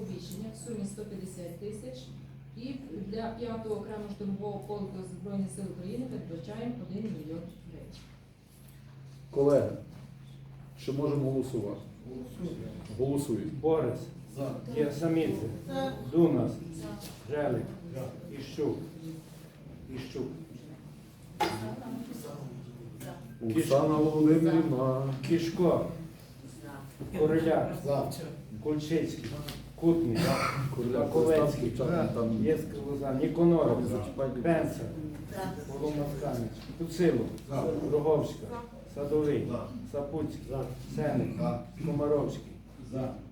оповіщення в сумі 150 тисяч. І для п'ятого окремого штурмового полку Збройних сил України передбачаємо 1 мільйон гривень. Колеги, чи можемо голосувати? Голосуємо. Борис, Єсамідзе, Дунас, Желик, Іщук, Іщук, Оксана Володимирівна. Кішко, Короляк, Кульчицький, Кутний, Маковецький, Там. Єска Лоза, Ніконоров. Пенса, Воломасканич, Куцило, Роговська, Садовий, Сапуцький, Сеник, Комаровський,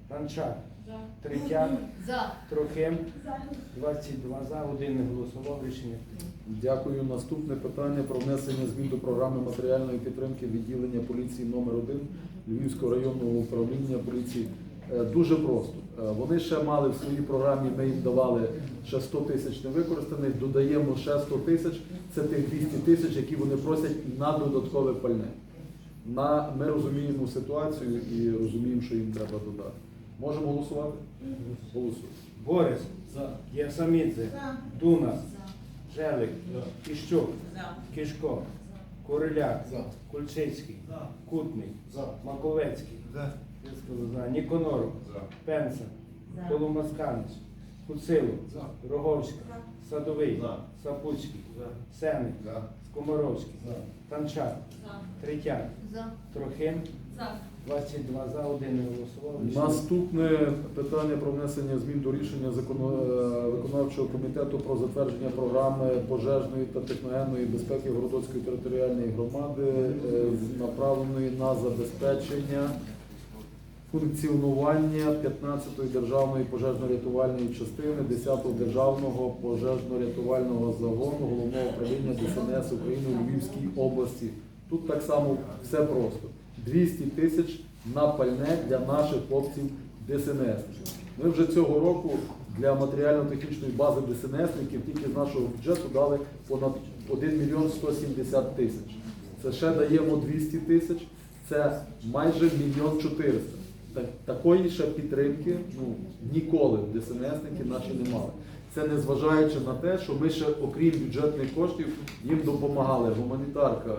Танчак, Третяк. Трохим, 22 за, один не голосував, рішення. Дякую. Наступне питання про внесення змін до програми матеріальної підтримки відділення поліції номер 1 Львівського районного управління поліції. Е, Дуже просто. Е, Вони ще мали в своїй програмі, ми їм давали ще 100 тисяч невикористаних, додаємо ще 100 тисяч. Це тих 200 тисяч, які вони просять на додаткове пальне. На, ми розуміємо ситуацію і розуміємо, що їм треба додати. Можемо голосувати? Голосуємо. Борис, Єсамідзе, Дунас, Желик, Іщук, Кішко, Короляк, Кульчицький, Кутний, Маковецький, Єска Лоза, Ніконоров, Пенса, Коломасканич, Куцило, Роговська, Садовий, Сапуцький, Сеник, Скомаровський, Танчак, Третяк, За. Трохим, 22 за, один не голосував. Наступне питання про внесення змін до рішення законо- е, виконавчого комітету про затвердження програми пожежної та техногенної безпеки Городоцької територіальної громади, е, направленої на забезпечення функціонування 15-ї державної пожежно-рятувальної частини 10-го державного пожежно-рятувального загону головного управління ДСНС України у Львівській області. Тут так само все просто. 200 тисяч на пальне для наших хлопців ДСНС. Ми вже цього року для матеріально-технічної бази ДСНСників тільки з нашого бюджету дали понад 1 мільйон 170 тисяч. Це ще даємо 200 тисяч, це майже мільйон 400. Так, такої ще підтримки ну, ніколи ДСНСники наші не мали. Це не зважаючи на те, що ми ще, окрім бюджетних коштів, їм допомагали гуманітарка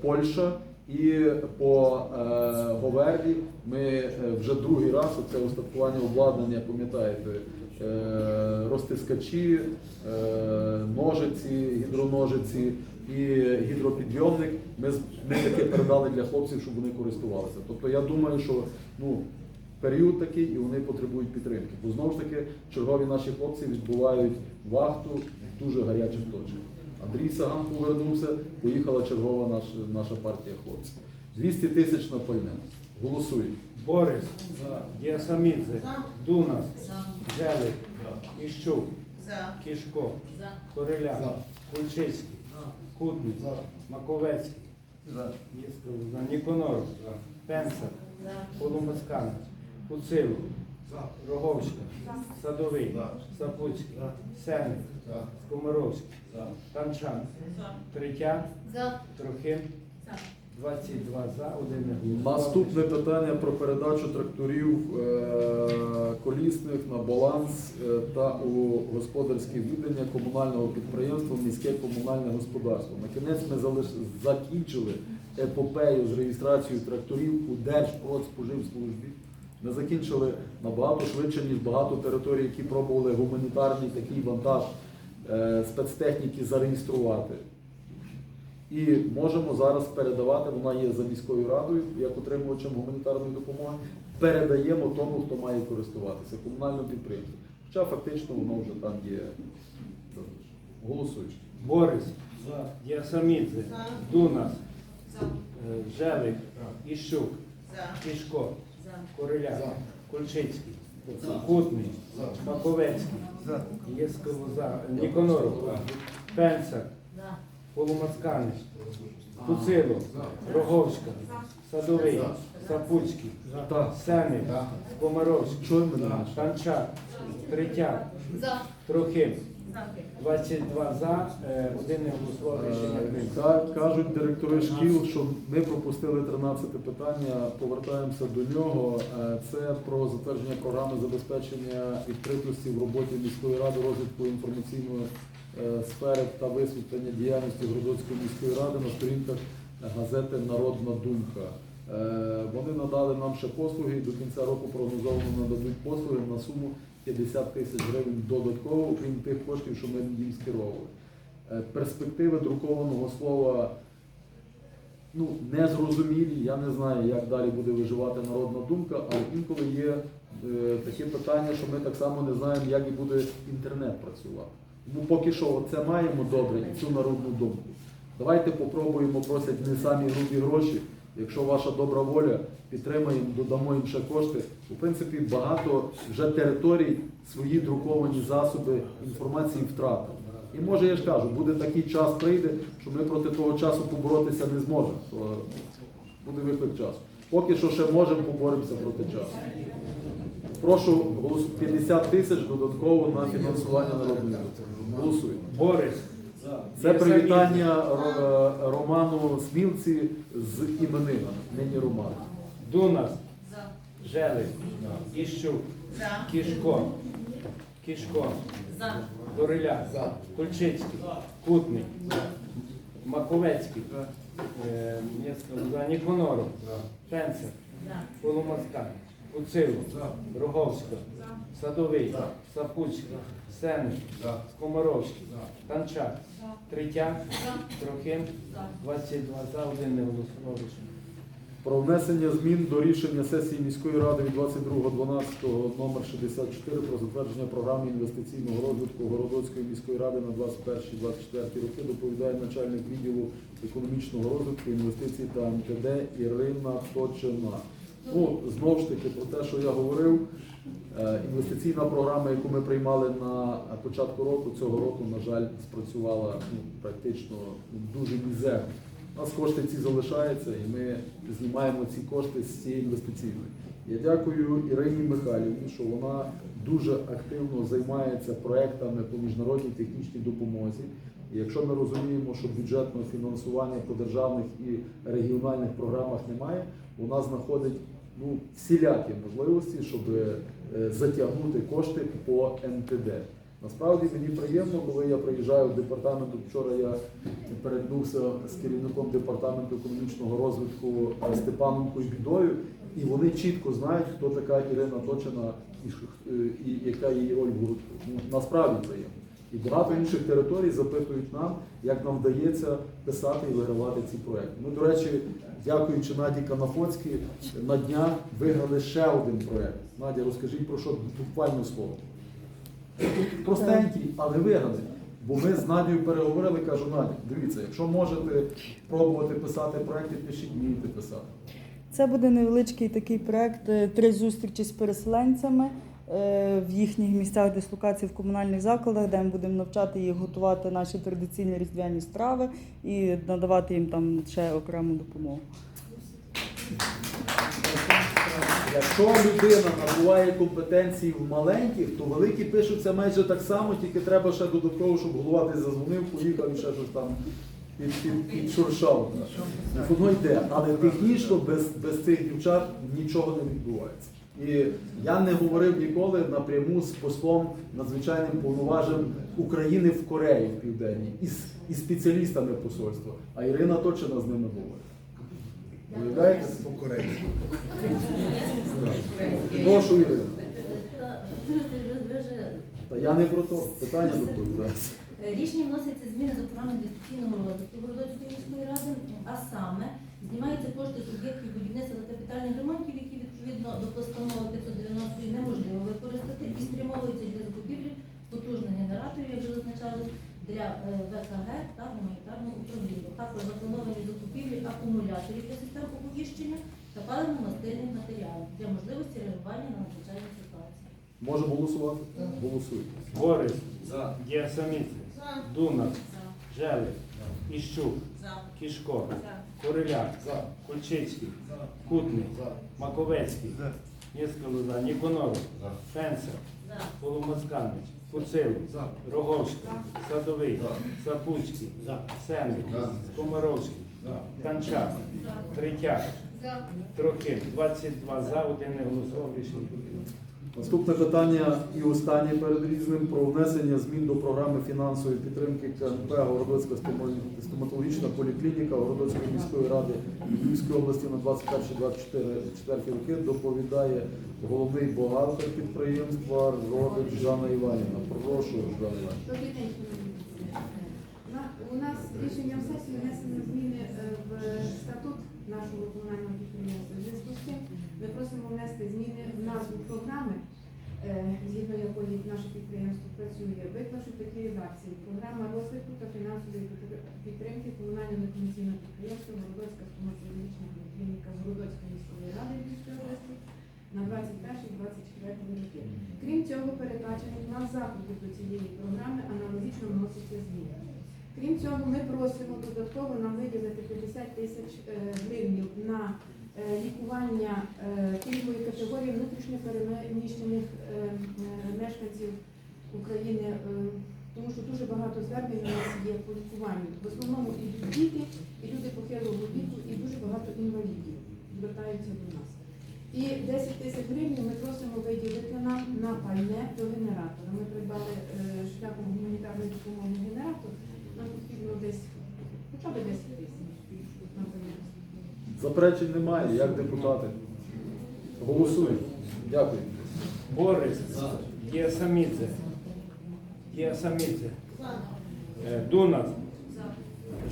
Польща і по е, Говерді ми е, вже другий раз це устаткування обладнання, пам'ятаєте, е, розтискачі, е, ножиці, гідроножиці і гідропідйомник. Ми, з- ми таке передали для хлопців, щоб вони користувалися. Тобто я думаю, що ну, період такий і вони потребують підтримки. Бо знову ж таки чергові наші хлопці відбувають вахту в дуже гарячих точках. Андрій Саган повернувся, поїхала чергова наш, наша партія хлопців. 200 тисяч на пальне. Голосуємо. Борис, Єсамідзе, Дунас, За. Желик, Іщук, За. Кішко, За. Кульчицький, Кутний, Маковецький, Єска Лоза, Ніконоров, Пенса, Полумасканич, За. Роговська, Садовий, Сапуцький, Сеник, Скомаровський, Танчан, Третян, За. Трохим, 22 за, один не. Наступне питання про передачу тракторів е, колісних на баланс е, та у господарське віддання комунального підприємства міське комунальне господарство. На кінець ми залиш... закінчили епопею з реєстрацією тракторів у Держпродспоживслужбі. Ми закінчили набагато швидше, ніж багато територій, які пробували гуманітарний такий вантаж е, спецтехніки зареєструвати. І можемо зараз передавати, вона є за міською радою, як отримувачем гуманітарної допомоги, передаємо тому, хто має користуватися, комунальному підприємству. Хоча фактично воно вже там є. Голосуючи. Борис, Єсамідзе, Дунас, е, Желик, Іщук, Кішко, Короляк, Кульчицький, Кутний, Маковецький, Єска Лоза, Ніконоров, Пенсак, Полумацканич, Куцило, Роговська, Садовий, Сапуцький, Сеник, Комаровський? Танчак, Третяк. Трохим, 22 за, е, один не голосував, рішення Е, Кажуть директори шкіл, що ми пропустили 13 питання, повертаємося до нього. Е, Це про затвердження програми забезпечення відкритості в роботі міської ради, розвитку інформаційної сфери та висвітлення діяльності Городоцької міської ради на сторінках газети Народна думка. Е, Вони надали нам ще послуги і до кінця року прогнозовано нададуть послуги на суму 50 тисяч гривень додатково, окрім тих коштів, що ми їм скеровували. Е, Перспективи друкованого слова ну, незрозумілі. Я не знаю, як далі буде виживати народна думка, але інколи є е, таке питання, що ми так само не знаємо, як і буде інтернет працювати. Тому поки що це маємо добре і цю народну думку. Давайте попробуємо просять не самі грубі гроші. Якщо ваша добра воля, підтримаємо, додамо їм ще кошти. У принципі, багато вже територій свої друковані засоби інформації втратили. І може я ж кажу, буде такий час прийде, що ми проти того часу поборотися не зможемо. То буде виклик часу. Поки що ще можемо поборемося проти часу. Прошу 50 тисяч додатково на фінансування думки. Голосуємо. Борис. Це привітання Роману Смілці з іменинами, нині Роман. Дунас. Желик. Іщук. Кішко. Кішко. Дороля. Кульчицький. Кутник. Маковецький. Е, Ніконоров. Фенцер. Полумацька. Куцило. Роговська. Садовий. Сапульський. Сенник. Скомаровський. Танчак. Третяк. Трохим. 22 за, один не голосував. Про внесення змін до рішення сесії міської ради від 22.12 номер 64 про затвердження програми інвестиційного розвитку Городоцької міської ради на 21-24 роки доповідає начальник відділу економічного розвитку, інвестицій та МТД Ірина Точина. Ну, знову ж таки, про те, що я говорив, е, інвестиційна програма, яку ми приймали на початку року, цього року, на жаль, спрацювала ну, практично дуже мізерно. У нас кошти ці залишаються, і ми знімаємо ці кошти з цієї інвестиційної. Я дякую Ірині Михайлівні, що вона дуже активно займається проектами по міжнародній технічній допомозі. Якщо ми розуміємо, що бюджетного фінансування по державних і регіональних програмах немає, вона знаходить ну, всілякі можливості, щоб е, затягнути кошти по МТД. Насправді мені приємно, коли я приїжджаю в департамент. Вчора я перетнувся з керівником департаменту економічного розвитку е, Степаном Койбідою, і вони чітко знають, хто така Ірина Точина і, е, і яка її роль в гуртку. Ну, насправді приємно. І багато інших територій запитують нам, як нам вдається писати і вигравати ці проекти. Ми, до речі, дякуючи Наді Канафоцькій, на днях виграли ще один проект. Надя, розкажіть про що буквально слово. Простенький, але виграний. Бо ми з Надією переговорили, кажу, Надя, дивіться, якщо можете пробувати писати проекти, пишіть, вмієте писати. Це буде невеличкий такий проект, е, три зустрічі з переселенцями е, в їхніх місцях дислокації в комунальних закладах, де ми будемо навчати їх готувати наші традиційні різдвяні страви і надавати їм там ще окрему допомогу. Якщо людина набуває компетенції в маленьких, то великі пишуться майже так само, тільки треба ще додатково, щоб голова десь зазвонив, поїхав і ще щось там підшуршав. І воно йде. Але технічно без, без цих дівчат нічого не відбувається. І я не говорив ніколи напряму з послом надзвичайним повноваженим України в Кореї в Південній із, із спеціалістами посольства. А Ірина точно з ними говорить. Уявляєте? Прошу Ірина. Та я не про то. Питання доповідається. Рішення вносяться зміни до програми інвестиційного розвитку Городоцької міської ради, а саме знімаються кошти суб'єктів будівництва та капітальних ремонтів, які відповідно до постанови 590 неможливо використати і спрямовуються для закупівлі потужних генераторів, як вже зазначали, для е, ВКГ та гуманітарного управління. Також заплановані закупівлі акумуляторів для систем оповіщення та паливно-мастильних матеріалів для можливості реагування на надзвичайні ситуації. Можемо голосувати? Голосуйте. Борис. Діасаміци. Дунас. Желик. Іщук. Кішко. Куриляк. Кульчицький. Кутник. Маковецький. Єскалуза. Ніконоров. Фенцер. Полумацканич. Куцило, Роговський, Садовий, Сапуцький, Семик, Скомаровський, Танчак, Третяк, Трохим. 22 за, один не голосував, рішення. Наступне питання і останнє перед різним про внесення змін до програми фінансової підтримки КНП Городоцька стоматологічна поліклініка Городоцької міської ради Львівської області на 21-24 роки доповідає головний бухгалтер підприємства Родич Жанна Іванівна. Прошу, Жанна Іванівна. Добрий день, шановні друзі. На- У нас рішенням сесії внесено зміни е, в статут нашого комунального підприємства. В зв'язку з цим ми просимо внести зміни в назву програми, е, згідно якої наше підприємство працює. Виклашу такі редакції. Програма розвитку та фінансової підтр- підтримки комунального некомерційного підприємства Городоцька стоматологічна клініка Городоцької на 21-24 роки. Крім цього, передбачених на заходи до цієї програми аналогічно вносяться зміни. Крім цього, ми просимо додатково нам виділити 50 тисяч е, гривень на е, лікування е, пільгової категорії внутрішньо переміщених е, е, мешканців України, е, тому що дуже багато звернень у нас є по лікуванню. В основному і діти, і люди похилого віку, і дуже багато інвалідів звертаються до нас. І 10 тисяч гривень ми просимо виділити нам на пальне до генератора. Ми придбали е, шляхом гуманітарної допомоги генератор. Нам потрібно десь хоча б 10 тисяч на пальне. Заперечень немає, як депутати. Голосуємо. Дякую. Борис, Єсамідзе, Єсамідзе, Е, Дунас,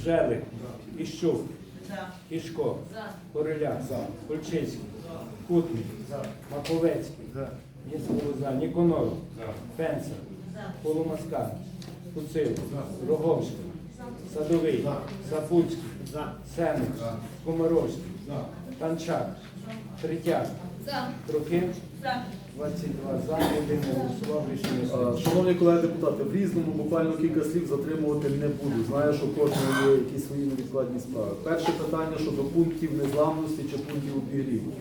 Желик, Іщук, Ішко, Кореляк, Кульчицький, Кутник, Маковецький, Нісколоза, Ніконов, Пенса, Полумаскар, Куцило, Роговський, Садовий, Сапуцький, Семик, Комаровський, Танчак, Третяк, Трохим, 22 за, один не голосував, рішення прийнято. Шановні колеги депутати, в різному буквально кілька слів затримувати не буду. Знаю, що кожного є якісь свої невідкладні справи. Перше питання щодо пунктів незламності чи пунктів обігріву.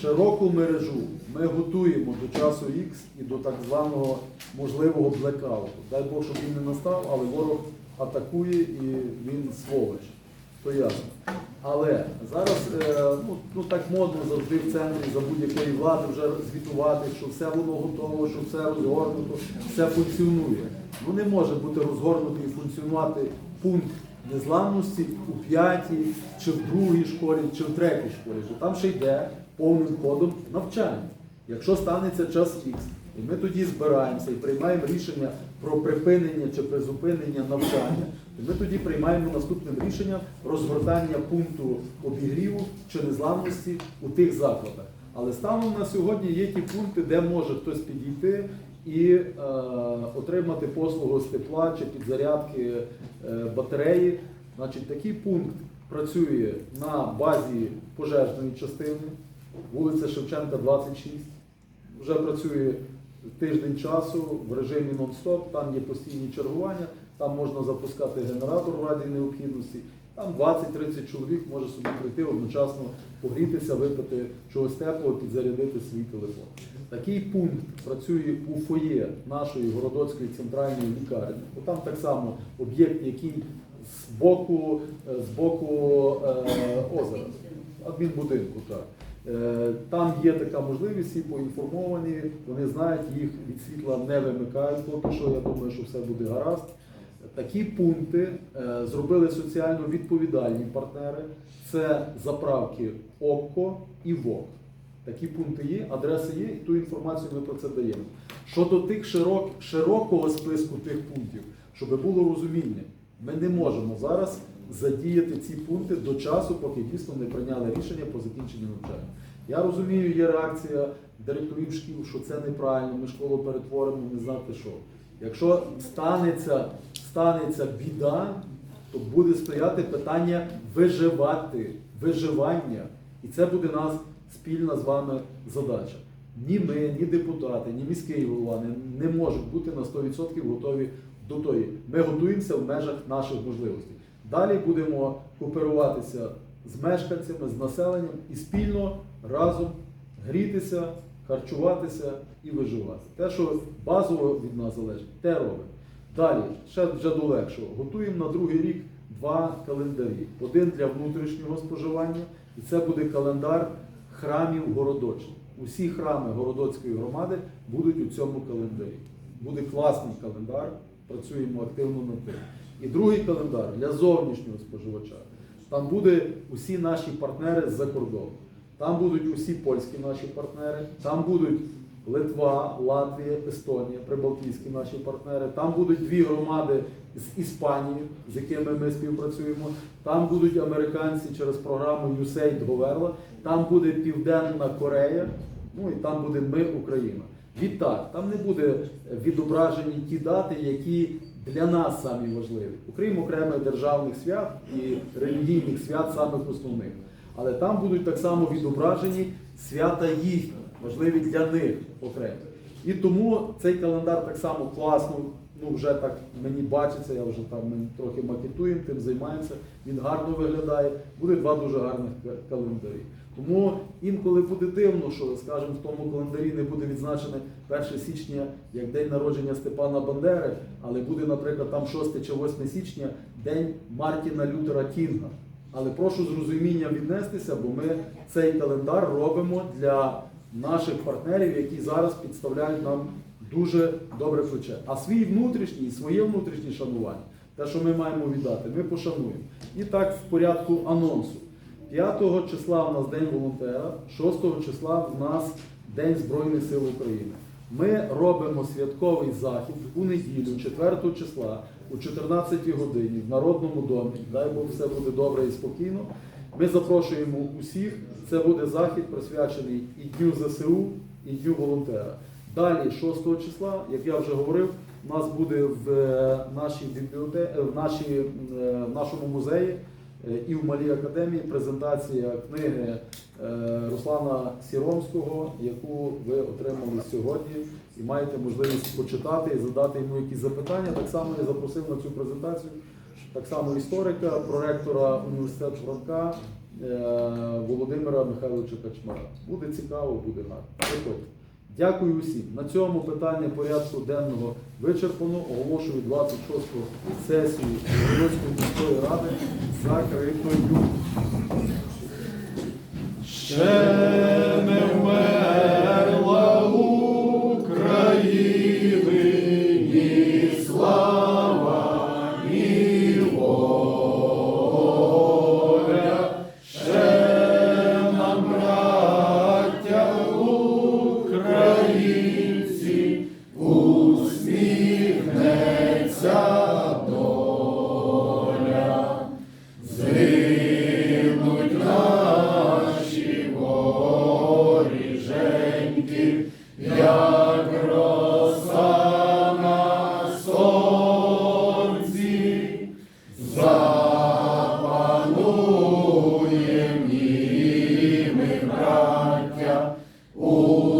Широку мережу ми готуємо до часу Х і до так званого можливого блекауту. Дай Бог, щоб він не настав, але ворог атакує і він сволоч. То ясно. Але зараз е, ну, ну так модно завжди в центрі за будь-якої влади вже звітувати, що все воно готово, що все розгорнуто, все функціонує. Ну не може бути розгорнутий і функціонувати пункт незламності у п'ятій, чи в другій школі, чи в третій школі. Бо там ще йде повним ходом навчання. Якщо станеться час Х, і ми тоді збираємося і приймаємо рішення про припинення чи призупинення навчання, то ми тоді приймаємо наступним рішенням розгортання пункту обігріву чи незламності у тих закладах. Але станом на сьогодні є ті пункти, де може хтось підійти і е, отримати послугу з тепла чи підзарядки е, батареї. Значить, такий пункт працює на базі пожежної частини, вулиця Шевченка, 26 вже працює тиждень часу в режимі нон-стоп, там є постійні чергування, там можна запускати генератор в разі необхідності. Там 20-30 чоловік може собі прийти одночасно погрітися, випити чогось теплого, підзарядити свій телефон. Такий пункт працює у фоє нашої городоцької центральної лікарні. Бо там так само об'єкт, який з боку, е, з боку е, озера, адмінбудинку. Так. Е, Там є така можливість, всі поінформовані, вони знають, їх від світла не вимикають, поки що я думаю, що все буде гаразд. Такі пункти е, зробили соціально відповідальні партнери. Це заправки ОККО і ВОК. Такі пункти є, адреси є, і ту інформацію ми про це даємо. Щодо тих широк, широкого списку тих пунктів, щоб було розуміння, ми не можемо зараз задіяти ці пункти до часу, поки дійсно не прийняли рішення по закінченню навчання. Я розумію, є реакція директорів шкіл, що це неправильно, ми школу перетворимо, не знати що. Якщо станеться, станеться біда, то буде стояти питання виживати, виживання. І це буде нас спільна з вами задача. Ні ми, ні депутати, ні міський голова не, не можуть бути на 100% готові до тої. Ми готуємося в межах наших можливостей. Далі будемо кооперуватися з мешканцями, з населенням і спільно разом грітися, харчуватися і виживати. Те, що базово від нас залежить, те робимо. Далі, ще вже до легшого. Готуємо на другий рік два календарі. Один для внутрішнього споживання, і це буде календар храмів Городочних. Усі храми Городоцької громади будуть у цьому календарі. Буде класний календар, працюємо активно над тим. І другий календар для зовнішнього споживача. Там буде усі наші партнери з-за кордону. Там будуть усі польські наші партнери, там будуть Литва, Латвія, Естонія, прибалтійські наші партнери. Там будуть дві громади з Іспанії, з якими ми співпрацюємо. Там будуть американці через програму USAID Говерла. Там буде Південна Корея. Ну і там буде ми, Україна. Відтак, там не буде відображені ті дати, які для нас самі важливі. Окрім окремих державних свят і релігійних свят, самих основних. Але там будуть так само відображені свята їхні, важливі для них окремо. І тому цей календар так само класно, ну вже так мені бачиться, я вже там ми трохи макетуємо, тим займаємося. Він гарно виглядає. Буде два дуже гарних ка- календарі. Тому інколи буде дивно, що, скажімо, в тому календарі не буде відзначене 1 січня як день народження Степана Бандери, але буде, наприклад, там 6 чи 8 січня день Мартіна Лютера Кінга. Але прошу з розумінням віднестися, бо ми цей календар робимо для наших партнерів, які зараз підставляють нам дуже добре плече. А свій внутрішній, своє внутрішнє шанування, те, що ми маємо віддати, ми пошануємо. І так в порядку анонсу. 5 числа в нас День волонтера, 6 числа в нас День Збройних сил України. Ми робимо святковий захід у неділю, 4 числа, о 14 годині в Народному домі. Дай Бог все буде добре і спокійно. Ми запрошуємо усіх. Це буде захід присвячений і Дню ЗСУ, і Дню волонтера. Далі, 6 числа, як я вже говорив, у нас буде в е, нашій бібліотеці, в, е, в нашому музеї і в Малій академії презентація книги е, Руслана Сіромського, яку ви отримали сьогодні і маєте можливість почитати і задати йому якісь запитання. Так само я запросив на цю презентацію так само історика, проректора університету Франка е, Володимира Михайловича Качмара. Буде цікаво, буде гарно. Приходьте. Дякую усім. На цьому питання порядку денного вичерпано. Оголошую 26-ту сесію Володської міської ради закритою. Ще Oh.